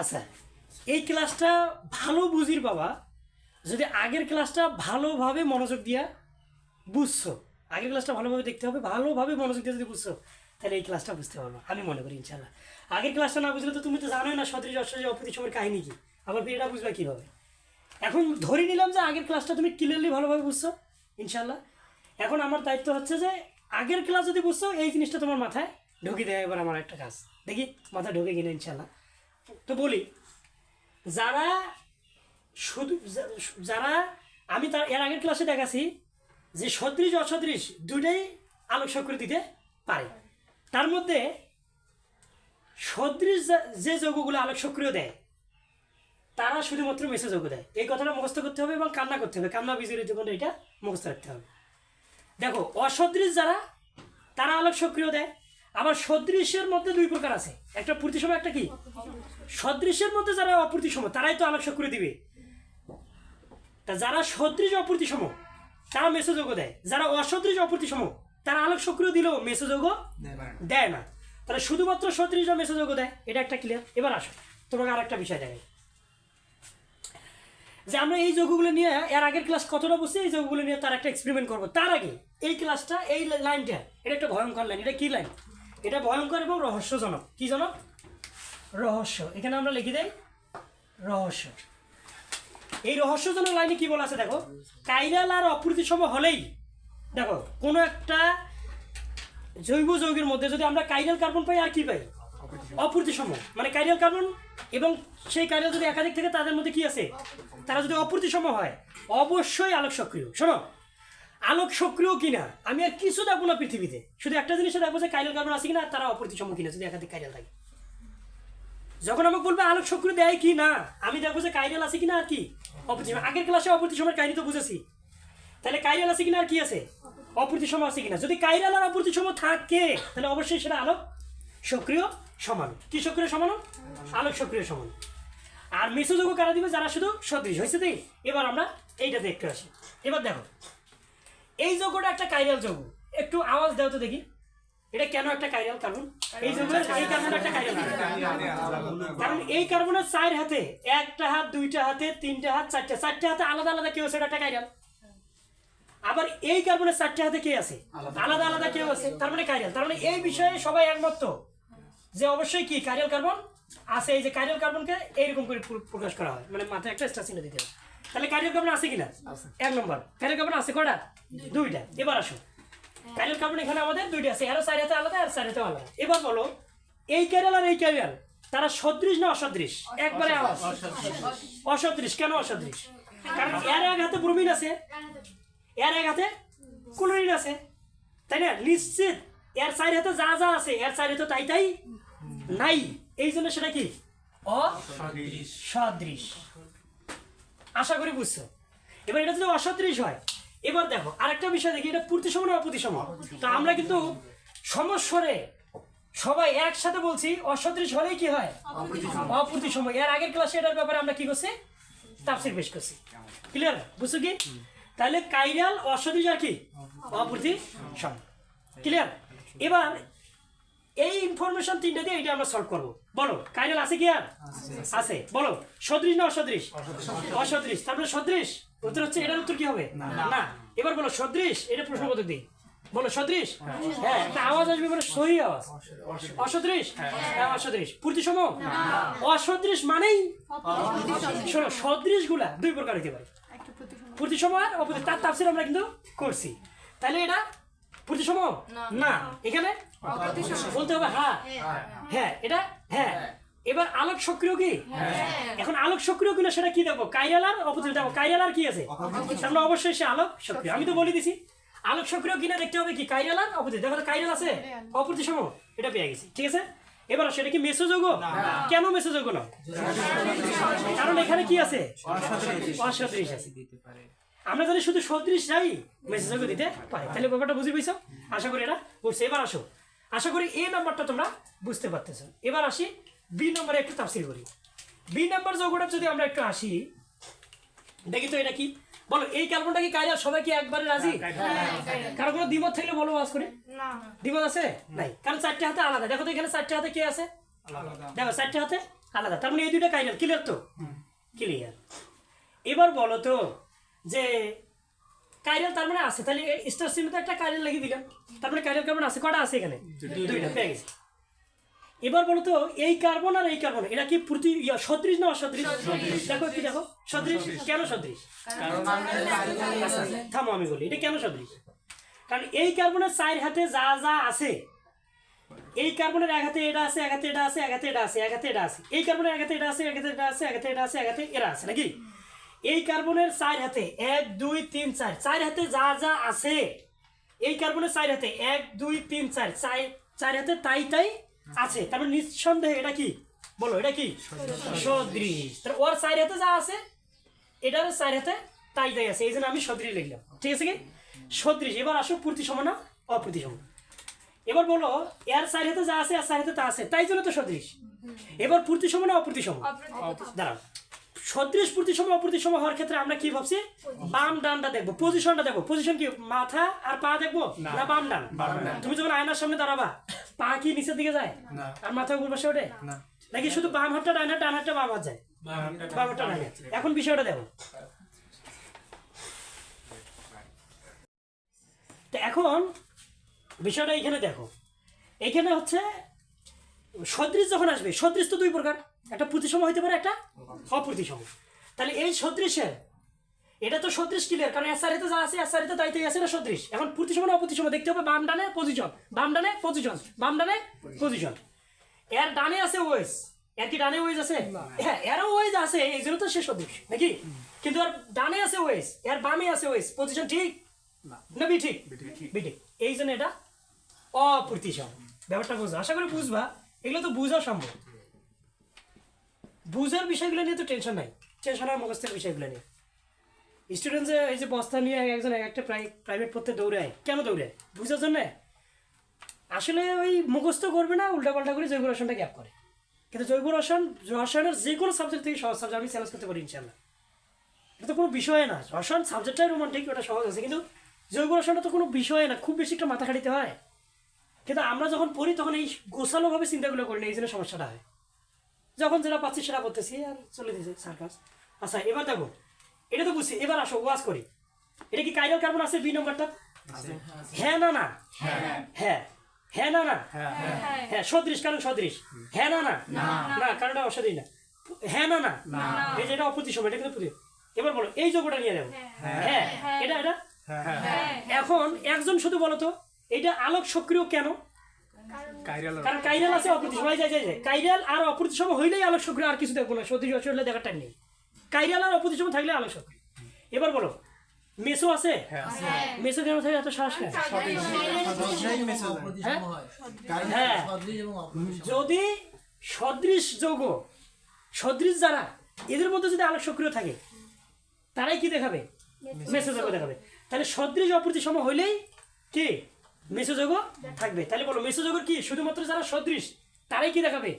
আচ্ছা এই ক্লাসটা ভালো বুঝির বাবা, যদি আগের ক্লাসটা ভালোভাবে মনোযোগ দিয়া বুঝছ, আগের ক্লাসটা ভালোভাবে দেখতে হবে, ভালোভাবে মনোযোগ দিয়ে যদি বুঝছ, তাহলে এই ক্লাসটা বুঝতে পারব, আমি মনে করি ইনশাল্লাহ আগের ক্লাসটা না বুঝলে তো তুমি তো জানোই না সদৃশ অশ্বজ অপ্রতিসময়ের কাহিনী কি, আবার এটা বুঝবে কীভাবে? এখন ধরে নিলাম যে আগের ক্লাসটা তুমি ক্লিয়ারলি ভালোভাবে বুঝছ ইনশাল্লাহ এখন আমার দায়িত্ব হচ্ছে যে আগের ক্লাস যদি বুঝছ, এই জিনিসটা তোমার মাথায় ঢুকিয়ে দেয়, এবার আমার একটা কাজ। দেখি মাথায় ঢুকে কিনা ইনশাল্লাহ তো বলি, যারা শুধু, যারা, আমি তার, এর আগের ক্লাসে দেখাছি যে সদৃশ, অসদৃশ দুইটাই আলোক সক্রিয় দিতে পারে। তার মধ্যে সদৃশ যে যৌগগুলো আলোক সক্রিয় দেয়, তারা শুধুমাত্র মেসে যোগ দেয়। এই কথাটা মুখস্থ করতে হবে এবং কান্না করতে হবে। কান্না, বিজয়ী জীবনে এটা মুখস্থ রাখতে হবে। দেখো, অসদৃশ যারা, তারা আলোক সক্রিয় দেয়। আবার সদৃশের মধ্যে দুই প্রকার আছে। একটা প্রতিসম একটা কি? সদৃশের মধ্যে যারা অপ্রতিসম তারাই তো আলোক সক্রিয় দিবে। তা যারা সদৃশ অপ্রতিসম তারা মেসোযোগ দেয়। যারা অসদৃশ অপ্রতিসম তারা আলোক সক্রিয় দিলেও মেসোযোগ দেয় না। তারা শুধুমাত্র সদৃশ মেসোযোগ দেয়? এটা একটা ক্লিয়ার এবার আসো। তোমাকে আর একটা বিষয় দেখাই। যে আমরা এই যোগগুলো নিয়ে এর আগের ক্লাস কতটা বুঝছি এই যোগগুলো নিয়ে তার একটা এক্সপেরিমেন্ট করব। তার আগে এই ক্লাসটা এই লাইনটা এটা একটা ভয়ঙ্কর লাইন এটা কি লাইন এটা ভয়ঙ্কর এবং রহস্যজনক। কি জনক রহস্য। এখানে আমরা লিখে দেই রহস্য। এই রহস্যজনক লাইনে কি বলা আছে দেখো? কাইরাল আর অপ্রতিসম হলেই দেখো কোনো একটা জৈব যৌগের মধ্যে যদি আমরা কাইরাল কার্বন পাই আর কি পাই? অপ্রতিসম। মানে কাইরাল কার্বন এবং সেই কাইরাল যদি একাধিক থেকে তাদের মধ্যে কি আছে? তারা যদি অপ্রতিসম হয় অবশ্যই আলোক সক্রিয় শোনো আলোক সক্রিয় কিনা? আমি আর কিছু দেখব না পৃথিবীতে। শুধু একটা জিনিসে দেখব যে কাইরাল কার্বন আছে কিনা তারা অপ্রতিসম কিনা যদি একাধিক কাইরাল থাকে। যখন আমাকে বলবে আলোক সক্রিয় দেয় কি? না। আমি দেখব যে কাইরাল আছে কিনা আর কি? অপ্রতিসম আগের ক্লাসে অপ্রতিসমের কাহিনী তো বুঝেছি। তাহলে কাইরাল আছে কিনা আর কি আছে? অপ্রতিসম আছে কিনা? যদি কাইরাল আর অপ্রতিসম থাকে, তাহলে অবশ্যই সেটা আলোক সক্রিয় সমান। কি সক্রিয় সমান? আলোক সক্রিয় সমান। আর মেসোযোগ্য কারা দিবে? যারা শুধু সদৃশ। হয়েছে তো? এবার আমরা এইটাতে একটু আসি। এবার দেখো এই যোগটা একটা কাইরাল যোগ একটু আওয়াজ দাও তো দেখি। এটা কেন একটা কাইরাল কার্বন এই যোগের এই কার্বনটা একটা কাইরাল কারণ এই কার্বনের চার হাতে একটা হাত দুইটা হাতে তিনটা হাত চারটা চারটা হাতে আলাদা আলাদা কেউ আছে একটা কাইরাল আবার এই কার্বনের চারটে হাতে কে আছে? আলাদা। আলাদা কেউ আছে তার মানে কাইরাল তার মানে এই বিষয়ে সবাই একমত। যে অবশ্যই কি কাইরাল কার্বন আছে এই যে কাইরাল কার্বনকে এইরকম করে প্রকাশ করা হয়। মানে মাথায় একটা স্টার চিহ্ন দিতে হবে তাহলে কাইরাল কার্বন আছে কিনা? এক নম্বর। কাইরাল কার্বন আছে কটা দুইটা। এবার আসো। কাইরাল কার্বন এখানে আমাদের দুইটা আছে। আরও চার হাতে আলাদা আর চার হাতে আলাদা। এবার বলো এই ক্যারিয়াল আর এই ক্যারিয়াল তারা সদৃশ না অসদৃশ? একবারে আওয়াজ অসদৃশ। কেন অসদৃশ? কারণ এর এক হাতে ব্রোমিন আছে। এর এক হাতে ক্লোরিন আছে। তাই না? নিশ্চিত। এর চার হাতে যা যা আছে এর চার হাতে তাই তাই নাই। এই জন্য সেটা কি? অসদৃশ আশা করি বুঝছ। এবার এটা যদি অসদৃশ হয় এবার দেখো আরেকটা বিষয় দেখি এটা প্রতিসম না অপ্রতিসম? তো আমরা কিন্তু সমস্বরে সবাই একসাথে বলছি অসদৃশ হলেই কি হয়? অপ্রতিসম। এর আগের ক্লাসে এটার ব্যাপারে আমরা কি করছি? তাফসির পেশ করছি। ক্লিয়ার বুঝছ কি? তাহলে কাইরাল অসদৃশ আর কি? অপ্রতিসম। ক্লিয়ার এবার এই ইনফরমেশন তিনটা দিয়ে এটা আমরা সলভ করব। বলো কাইরাল আছে কি আর? আছে। বলো সদৃশ না অসদৃশ? অসদৃশ। তারপরে সদৃশ? উত্তর হচ্ছে এটার উত্তর কি হবে? না। এবার বলো সদৃশ এটা প্রশ্নবোধক দিই বলো সদৃশ? হ্যাঁ একটা আওয়াজ আসবে বলো সহি আওয়াজ। অসদৃশ। হ্যাঁ। অসদৃশ। প্রতিসম? অসদৃশ মানেই? শোনো সদৃশগুলা দুই প্রকার হতে পারে। প্রতিসম। আর অপতি তার তাফসির আমরা কিন্তু করছি। তাহলে এটা প্রতিসম না। এখানে? বলতে হবে হ্যাঁ। হ্যাঁ। এটা? হ্যাঁ। এবার আলোক সক্রিয় কি? এখন আলোক সক্রিয় কিনা সেটা কি দেখব কাইরাল আর অপোজিট দেখো কাইরাল কি আছে? সামনে অবশ্যই সে আলোক সক্রিয়। আমি তো বলে দিছি। আলোক সক্রিয় কিনা দেখতে হবে কি? কাইরাল আর অপোজিট দেখো তো কাইরাল আছে? অপ্রতিসম এটা পেয়ে গেছি। ঠিক আছে? এবার সেটা কি মেসোযোগ? কেন মেসোযোগ না কারণ এখানে কি আছে? অসদৃশ আছে আমরা যদি শুধু সদৃশ যাই মেসেজ দিতে পারি। তাহলে ব্যাপারটা বুঝে পেয়েছ? আশা করি এটা বুঝছে এবার আসো। আশা করি এ নাম্বারটা তোমরা বুঝতে পারতেছো। এবার আসি বি নম্বরে একটু তাফসির করি। বি নাম্বার যোগটা যদি আমরা একটু আসি দেখি তো এটা কি? বলো এই কার্বনটা কি কাজ সবাই কি একবারে রাজি? কারও কোনো দ্বিমত থাকলে বলো আজ করে। না। দ্বিমত আছে? নাই। কারণ চারটে হাতে আলাদা। দেখো তো এখানে চারটে হাতে কে আছে? দেখো চারটে হাতে আলাদা। তার মানে এই দুইটা কাইরাল। ক্লিয়ার তো? ক্লিয়ার এবার বলো তো যে কাইরাল তার মানে আছে তাহলে স্টার সিমে তো একটা কাইরাল লাগিয়ে দিলাম। তার মানে কাইরাল কার্বন আছে? কটা আছে এখানে? দুইটা পেয়ে গেছে। এবার বলো তো এই কার্বন আর এই কার্বন এটা কি প্রতি সদৃশ না অসদৃশ? দেখো একটু দেখো। সদৃশ? কেন সদৃশ? থামো আমি বলি এটা কেন সদৃশ? কারণ এই কার্বনের চার হাতে যা যা আছে এই কার্বনের এক হাতে এটা আছে এক হাতে এটা আছে এক হাতে এটা আছে এক হাতে এটা আছে। এই কার্বনের এক হাতে এটা আছে এক হাতে এটা আছে এক হাতে এটা আছে এক হাতে এরা আছে নাকি? এই কার্বনের চার হাতে এক দুই তিন চার। চার হাতে যা যা আছে এই কার্বনের চার হাতে এক দুই তিন চার। চার চার হাতে তাই তাই আছে। তারপর নিঃসন্দেহে এটা কি? বলো এটা কি? সদৃশ। তাহলে ওর চার হাতে যা আছে এটার চার হাতে তাই তাই আছে। এই জন্য আমি সদৃশ লিখলাম। ঠিক আছে কি? সদৃশ। এবার আসো প্রতিসম না অপ্রতিসম। এবার বলো এর চার হাতে যা আছে আর চার হাতে তা আছে। তাই জন্য তো সদৃশ। এবার প্রতিসম না অপ্রতিসম। দাঁড়াও। সদৃশ প্রতিসম অপ্রতিসম হওয়ার ক্ষেত্রে আমরা কি ভাবছি? বাম ডানটা দেখব। পজিশনটা দেখব। পজিশন কি? মাথা আর পা দেখব? না। বাম ডান? তুমি যখন আয়নার সামনে দাঁড়াবা পা কি নিচের দিকে যায়? আর মাথা উপর পাশে ওঠে? নাকি শুধু বাম হাতটা ডান হাত ডান হাতটা বাম হাত যায়? বাম হাতটা ডান হাত। এখন বিষয়টা দেখো। তো এখন বিষয়টা এখানে দেখো। এখানে হচ্ছে সদৃশ যখন আসবে সদৃশ তো দুই প্রকার। একটা প্রতিসম হইতে পারে একটা অপ্রতিসম। তাহলে এই সদৃশের এটা তো সদৃশ ক্লিয়ার কারণ এসআরিতে যা আছে এসআরিতে তাইতে আছে এটা সদৃশ। এখন প্রতিসম না অপ্রতিসম দেখতে হবে বাম ডানে পজিশন বাম ডানে পজিশন বাম ডানে পজিশন এর ডানে আছে ওয়েস এর কি ডানে ওয়েজ আছে? হ্যাঁ এরও ওয়েজ আছে এই জন্য তো সে সদৃশ নাকি? কিন্তু আর ডানে আছে ওয়েস এর বামে আছে ওয়েস পজিশন ঠিক? না। বি ঠিক? বি ঠিক। এই জন্য এটা অপ্রতিসম। ব্যাপারটা বুঝো আশা করি বুঝবা। এগুলো তো বুঝা সম্ভব। বুঝার বিষয়গুলো নিয়ে তো টেনশন নাই। টেনশন আর মুখস্থের বিষয়গুলো নিয়ে। স্টুডেন্ট যে এই যে বস্তা নিয়ে একজন এক একটা প্রাইভেট পড়তে দৌড়ায়। কেন দৌড়ায়? বুঝার জন্য? আসলে ওই মুখস্থ করবে না, উল্টাপাল্টা করে জৈব রসায়নটা গ্যাপ করে। কিন্তু জৈব রসায়ন, রসায়নের যে কোনো সাবজেক্ট থেকে সহজ সাবজেক্ট আমি চ্যালেঞ্জ করতে পারি ইনশাল্লাহ এটা তো কোনো বিষয় না। রসায়ন সাবজেক্টটাই রোমান্টিক ওটা সহজ আছে। কিন্তু জৈব রসায়নটা তো কোনো বিষয় না। খুব বেশি একটা মাথা খাটিতে হয়। কিন্তু আমরা যখন পড়ি তখন এই গোছালোভাবে চিন্তাগুলো করি না এই জন্য সমস্যাটা হয়। যখন যেটা পাচ্ছি সেটা করতেছি আর চলে দিয়েছে সার্কাস। আচ্ছা এবার দেখো এটা তো বুঝছি এবার আসো ওয়াজ করি। এটা কি কাইরাল কার্বন আছে বি নম্বরটা? হ্যাঁ না না? হ্যাঁ হ্যাঁ। না না? হ্যাঁ সদৃশ কারণ সদৃশ। হ্যাঁ না না? না। কারণ এটা অসদৃশ না হ্যাঁ না না? এই যে এটা অপ্রতিসম এটা কিন্তু এবার বলো এই যোগটা নিয়ে দেবো হ্যাঁ এটা এটা? এখন একজন শুধু বলো তো এটা আলোক সক্রিয় কেন? কারণ কাইরাল আছে অপ্রতিসম এই যায় যায় যায় কাইরাল আর অপ্রতিসম হইলেই আলোক সক্রিয় আর কিছু দেখব না সত্যি হলে দেখার টাইম নেই। কাইরাল আর অপ্রতিসম থাকলে আলোক সক্রিয়। এবার বলো মেসো আছে? মেসো কেন থাকে? এত সাহস কেন? হ্যাঁ। যদি সদৃশ যৌগ সদৃশ যারা এদের মধ্যে যদি আলোক সক্রিয় থাকে তারাই কি দেখাবে? মেসোযোগ দেখাবে। তাহলে সদৃশ অপ্রতি অপ্রতিসম হইলেই কি? মেসোযোগ থাকবে। তাহলে বলো মেসোযোগের কি? শুধুমাত্র যারা সদৃশ তারাই কি দেখাবে?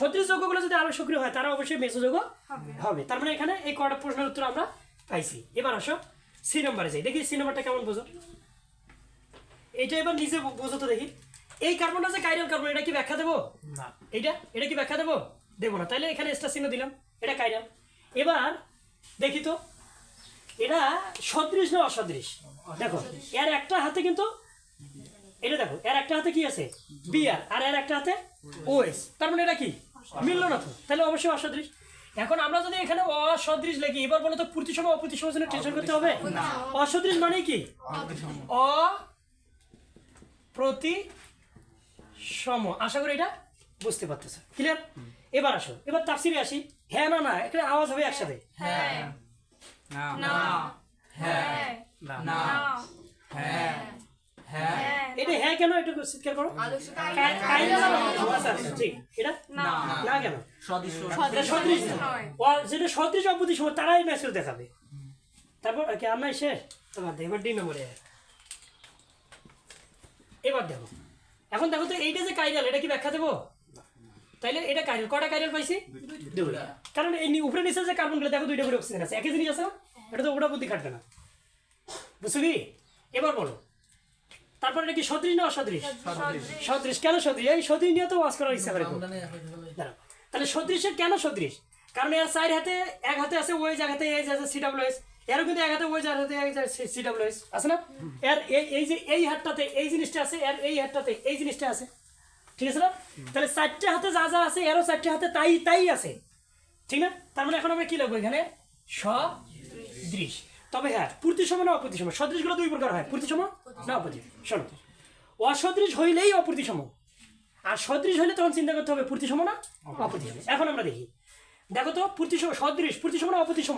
সদৃশ যোগ্যগুলো যদি আলোক সক্রিয় হয় তারা অবশ্যই মেসোযোগ হবে। তার মানে এখানে এই কটা প্রশ্নের উত্তর আমরা পাইছি। এবার আসো সি নম্বরে যাই। দেখি সি নম্বরটা কেমন বোঝো। এটা এবার নিজে বোঝো তো দেখি। এই কার্বনটা যে কাইরাল কার্বন এটা কি ব্যাখ্যা দেবো? এইটা? এটা কি ব্যাখ্যা দেবো? দেবো না। তাহলে এখানে স্টার চিহ্ন দিলাম। এটা কাইরাল এবার দেখি তো এটা সদৃশ না অসদৃশ। দেখো এর একটা হাতে কিন্তু এটা দেখো এর একটা হাতে কি আছে? বিয়ার আর এর একটা হাতে ওএস তার মানে এটা কি? মিললো না তো। তাহলে অবশ্যই অসদৃশ। এখন আমরা যদি এখানে অসদৃশ লিখি এবার বলো তো প্রতিসম অপ্রতিসম জন্য টেনশন করতে হবে? অসদৃশ মানে কি? অ প্রতি সম আশা করি এটা বুঝতে পারতেছে। ক্লিয়ার এবার আসো। এবার তাফসিরে আসি। হ্যাঁ না না এখানে আওয়াজ হবে একসাথে। হ্যাঁ। কেন একটু চিৎকার করো কাই- আচ্ছা, আচ্ছা, ঠিক। এটা? না। কেন? এটা সদৃশ। যেটা তারাই মেসেজ দেখাবে। তারপর কি আমরা শেষ। তো এবার দুই নম্বরে। এবার দেখো। এখন দেখো তো এইটা যে কাইরাল এটা কি ব্যাখ্যা দেবো? তাইলে এটা কাইরাল কটা কাইরাল পাইছি? দুইটা কারণ এই উপরে নিচে যে কার্বনগুলো দেখো দুইটা করে অক্সিজেন আছে। একই জিনিস আছে? না? এটা তো ওটা বুদ্ধি খাটবে না। বুঝছ কি? এবার বলো। তারপর এটা কি সদৃশ না অসদৃশ? সদৃশ। কেন সদৃশ? এই সদৃশ নিয়ে তো ওয়াজ করার ইচ্ছা করে তাহলে সদৃশের কেন সদৃশ? কারণ এর সাইড হাতে এক হাতে আছে ওয়েজ এক হাতে এজ আছে সি ডাব্লিউ এস এরও কিন্তু এক হাতে ওয়েজ আর হাতে সি ডাব্লিউ এস আছে না? এর এই যে এই হাতটাতে এই জিনিসটা আছে এর এই হাতটাতে এই জিনিসটা আছে। ঠিক আছে না? তাহলে চারটে হাতে যা যা আছে এরও চারটে হাতে তাই তাই আছে। ঠিক না? তার মানে এখন আমরা কি লাগবো এখানে? সদৃশ। তবে হ্যাঁ পূর্তিসম না অপূর্তিসম সদৃশগুলো দুই প্রকার হয়। পূর্তিসম না অপূর্তি। শোনো অসদৃশ হইলেই অপূর্তিসম আর সদৃশ হলে তখন চিন্তা করতে হবে পূর্তিসম না অপূর্তিসম এখন আমরা দেখি। দেখো তো পূর্তিসম সদৃশ পূর্তিসম না অপূর্তিসম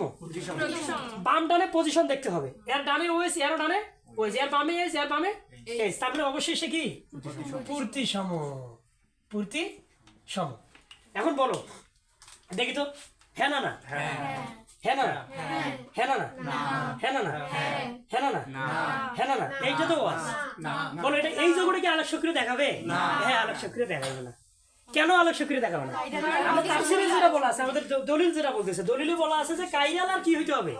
বাম ডানে পজিশন দেখতে হবে। এর ডানে ওয়েস এর ডানে ওয়েস এর বামে এস এর বামে এস তারপরে অবশ্যই সে কি? পূর্তিসম পূর্তি এখন বলো দেখি তো। হ্যাঁ না না? হ্যাঁ। না? হ্যাঁ। না? না। হ্যাঁ না? না হ্যাঁ না? না। হ্যাঁ না? না এইটা তো ওয়াজ বলো এটা এই জগতে কি আলোক সক্রিয় দেখাবে হ্যাঁ আলোক সক্রিয় দেখাবে না। কেন আলোক সক্রিয় দেখাবে না? আমার তাফসিরে যেটা বলা আছে আমাদের দলিল যেটা বলতেছে দলিলে বলা আছে যে কাইরাল আর কি হইতে হবে?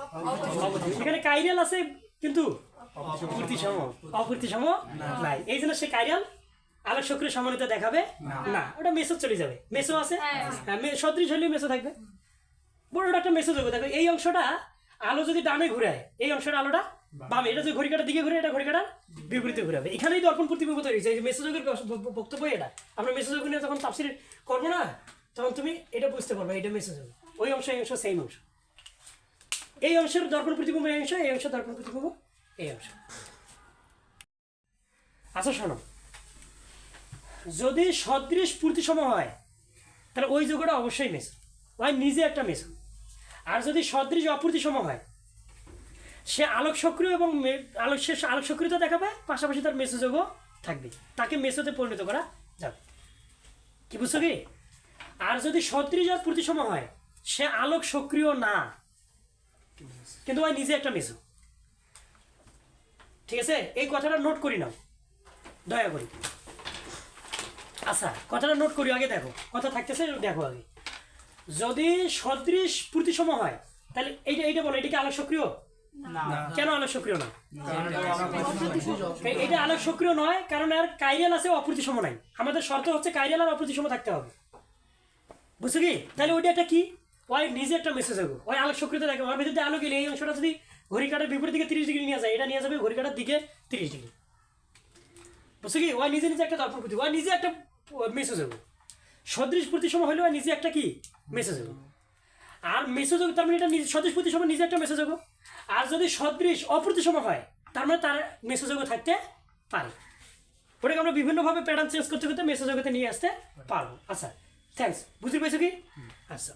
এখানে কাইরাল আছে কিন্তু নাই। এই জন্য সে কাইরাল আলোক সক্রিয় সমানিত দেখাবে? না। ওটা মেসো চলে যাবে। মেসো আছে? হ্যাঁ। মে- সদৃশ হলে মেসো থাকবে। বড়টা একটা মেসেজ হবে দেখো এই অংশটা আলো যদি ডানে ঘুরায় এই অংশটা আলোটা বামে। এটা যদি ঘড়ি কাটার দিকে ঘুরে এটা ঘড়ি কাটার বিপরীতে ঘুরাবে। এখানেই দর্পণ প্রতিবিম্ব তৈরি হয়েছে। মেসেজের বক্তব্য এটা। আমরা মেসেজ নিয়ে যখন তাফসির করব না তখন তুমি এটা বুঝতে পারবে এটা মেসেজ হবে। ওই অংশ এই অংশ সেম অংশ। এই অংশের দর্পণ প্রতিবিম্ব এই অংশ এই অংশ দর্পণ প্রতিবিম্ব এই অংশ। আচ্ছা শোনো। যদি সদৃশ পূর্তিসম হয় তাহলে ওই যোগটা অবশ্যই মেসো ওই নিজে একটা মেসো আর যদি সদৃশ অপূর্তিসম হয়, সে আলোক সক্রিয় এবং আলোক সে আলোক সক্রিয়তা দেখাবে, পাশাপাশি তার মেসোযোগও থাকবে। তাকে মেসোতে পরিণত করা যাবে কি বুঝছ কি? আর যদি সদৃশ প্রতিসম হয়, সে আলোক সক্রিয় না। কিন্তু ওই নিজে একটা মেসো। ঠিক আছে? এই কথাটা নোট করি নাও। দয়া করি। আচ্ছা কথাটা নোট করি আগে দেখো, কথা থাকতেছে, দেখো আগে। যদি সদৃশ প্রতিসম হয় তাহলে এইটা এইটা বলো এটা কি আলোক সক্রিয় কেন আলোক সক্রিয় না এটা আলোক সক্রিয় নয় কারণ আর কাইরিয়াল আছে অপ্রতিসম নাই। আমাদের শর্ত হচ্ছে কাইরিয়াল আর অপ্রতিসম থাকতে হবে। বুঝছ কি? তাহলে ওইটা একটা কি? ওই নিজে একটা মেসেজ হবে। ওই আলোক সক্রিয়তা দেখে ওর ভিতরে আলো গেলে এই অংশটা যদি ঘড়ি কাটার বিপরীত দিকে তিরিশ ডিগ্রি নিয়ে যায় এটা নিয়ে যাবে ঘড়ি কাটার দিকে তিরিশ ডিগ্রি। বুঝছ কি? ওই নিজে নিজে একটা দর্পণ প্রতি ওই নিজে একটা মেসেজ হবে। সদৃশ প্রতিসম হলেও নিজে একটা কি? মেসেজ হবে আর মেসেজ তার মানে এটা নিজে- সদৃশ প্রতিসম নিজে একটা মেসেজ হোক আর যদি সদৃশ অপ্রতিসম হয় তার মানে তার মেসেজ থাকতে পারে। ওটাকে আমরা বিভিন্নভাবে প্যাটার্ন চেঞ্জ করতে করতে মেসেজ জগতে নিয়ে আসতে পারব। আচ্ছা থ্যাংকস বুঝতে পেরেছ কি? আচ্ছা।